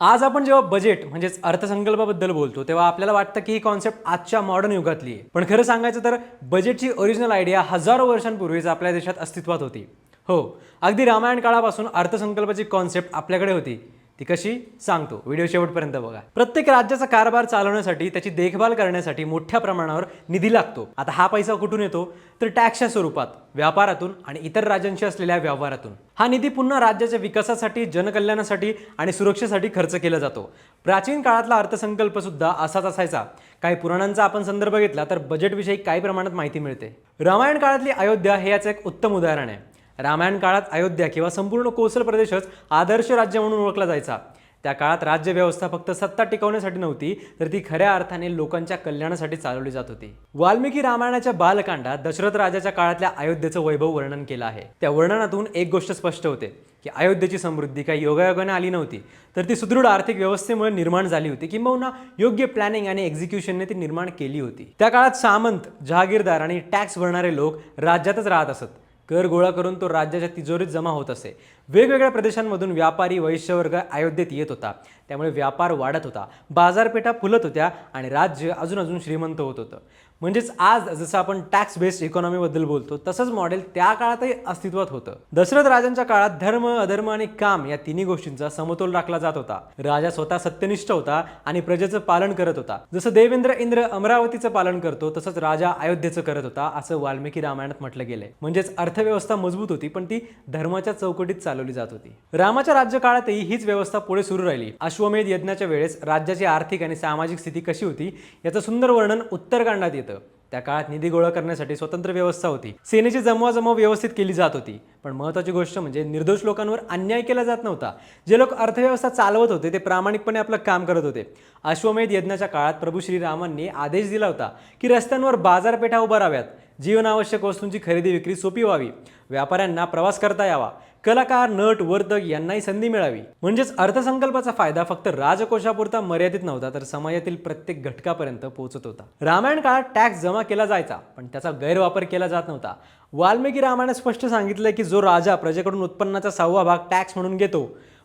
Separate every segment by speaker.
Speaker 1: आज आपण जेव्हा बजेट म्हणजेच अर्थसंकल्पाबद्दल बोलतो तेव्हा आपल्याला वाटतं की ही कॉन्सेप्ट आजच्या मॉडर्न युगातली आहे. पण खरं सांगायचं तर बजेटची ओरिजिनल आयडिया हजारो वर्षांपूर्वीच आपल्या देशात अस्तित्वात होती. हो अगदी रामायण काळापासून अर्थसंकल्पाची कॉन्सेप्ट आपल्याकडे होती. ती कशी? सांगतो. व्हिडिओ शेवटपर्यंत बघा. प्रत्येक राज्याचा कारभार चालवण्यासाठी त्याची देखभाल करण्यासाठी मोठ्या प्रमाणावर निधी लागतो. आता हा पैसा कुठून येतो? तर टॅक्सच्या स्वरूपात व्यापारातून आणि इतर राज्यांशी असलेल्या व्यवहारातून. हा निधी पुन्हा राज्याच्या विकासासाठी जनकल्याणासाठी आणि सुरक्षेसाठी खर्च केला जातो. प्राचीन काळातला अर्थसंकल्प सुद्धा असाच असायचा. काही पुराणांचा आपण संदर्भ घेतला तर बजेटविषयी काही प्रमाणात माहिती मिळते. रामायण काळातली अयोध्या हे याचं एक उत्तम उदाहरण आहे. रामायण काळात अयोध्या किंवा संपूर्ण कोसल प्रदेशच आदर्श राज्य म्हणून ओळखला जायचा. त्या काळात राज्य व्यवस्था फक्त सत्ता टिकवण्यासाठी नव्हती तर ती खऱ्या अर्थाने लोकांच्या कल्याणासाठी चालवली जात होती. वाल्मिकी रामायणाच्या बालकांडात दशरथ राजाच्या काळातल्या अयोध्येचं वैभव वर्णन केलं आहे. त्या वर्णनातून एक गोष्ट स्पष्ट होते की अयोध्येची समृद्धी काही योगायोगाने आली नव्हती तर ती सुदृढ आर्थिक व्यवस्थेमुळे निर्माण झाली होती किंबहुना योग्य प्लॅनिंग आणि एक्झिक्युशनने ती निर्माण केली होती. त्या काळात सामंत जहागीरदार आणि टॅक्स भरणारे लोक राज्यातच राहत असत. कर गोळा करून तो राज्याच्या तिजोरीत जमा होत असे. वेगवेगळ्या प्रदेशांमधून व्यापारी वैश्यवर्ग अयोध्येत येत होता. त्यामुळे व्यापार वाढत होता. बाजारपेठा फुलत होत्या आणि राज्य अजून अजून श्रीमंत होत होतं. म्हणजेच आज जसं आपण टॅक्स बेस्ड इकॉनॉमीबद्दल बोलतो तसंच मॉडेल त्या काळातही अस्तित्वात होतं. दशरथ राजांच्या काळात धर्म अधर्म आणि काम या तिन्ही गोष्टींचा समतोल राखला जात होता. राजा स्वतः सत्यनिष्ठ होता आणि प्रजेचं पालन करत होता. जसं देवेंद्र इंद्र अमरावतीचं पालन करतो तसंच राजा अयोध्येचं करत होता असं वाल्मिकी रामायणात म्हटलं गेलंय. म्हणजेच अर्थव्यवस्था मजबूत होती पण ती धर्माच्या चौकटीत चालवली जात होती. रामाच्या राज्यकाळातही हीच व्यवस्था पुढे सुरू राहिली. अश्वमेध यज्ञाच्या वेळेस राज्याची आर्थिक आणि सामाजिक स्थिती कशी होती याचं सुंदर वर्णन उत्तरकांडात येतं. त्या काळात निधी गोळा करण्यासाठी स्वतंत्र व्यवस्था होती. सेनेची जमवाजमव व्यवस्थित केली जात होती. पण महत्त्वाची गोष्ट म्हणजे निर्दोष लोकांवर अन्याय केला जात नव्हता. जे लोक अर्थव्यवस्था चालवत होते ते प्रामाणिकपणे आपलं काम करत होते. अश्वमेध यज्ञाच्या काळात प्रभू श्रीरामांनी आदेश दिला होता की रस्त्यांवर बाजारपेठा उभाराव्यात जीवनावश्यक वस्तूंची खरेदी विक्री सोपी व्हावी. व्यापाऱ्यांना प्रवास करता यावा. कलाकार नट वर्तक यांनाही संधी मिळावी. म्हणजेच अर्थसंकल्पाचा फायदा फक्त राजकोषापुरता मर्यादित नव्हता तर समाजातील प्रत्येक घटकापर्यंत पोहोचत होता. रामायण काळात टॅक्स जमा केला जायचा पण त्याचा गैरवापर केला जात नव्हता. वाल्मिकी रामायणात स्पष्ट सांगितलंय की जो राजा प्रजेकडून उत्पन्नाचा सहावा भाग टॅक्स म्हणून घेतो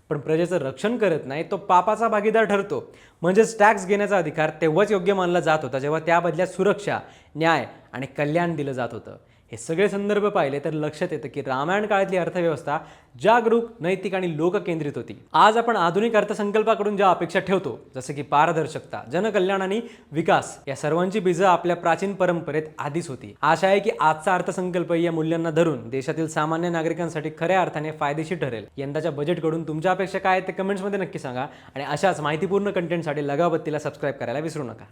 Speaker 1: पण प्रजेचं रक्षण करत नाही तो पापाचा भागीदार ठरतो. म्हणजेच टॅक्स घेण्याचा अधिकार तेव्हाच योग्य मानला जात होता जेव्हा त्या बदल्यात सुरक्षा न्याय आणि कल्याण दिलं जात होतं. हे सगळे संदर्भ पाहिले तर लक्षात येतं की रामायण काळातली अर्थव्यवस्था जागरूक नैतिक आणि लोककेंद्रित होती. आज आपण आधुनिक अर्थसंकल्पाकडून ज्या अपेक्षा ठेवतो जसं की पारदर्शकता जनकल्याण आणि विकास या सर्वांची बीजं आपल्या प्राचीन परंपरेत आधीच होती. आशा आहे की आजचा अर्थसंकल्प या मूल्यांना धरून देशातील सामान्य नागरिकांसाठी खऱ्या अर्थाने फायदेशीर ठरेल. यंदाच्या बजेटकडून तुमच्या अपेक्षा काय आहेत ते कमेंट्समध्ये नक्की सांगा आणि अशाच माहितीपूर्ण कंटेंटसाठी लगाबत्तीला सबस्क्राईब करायला विसरू नका.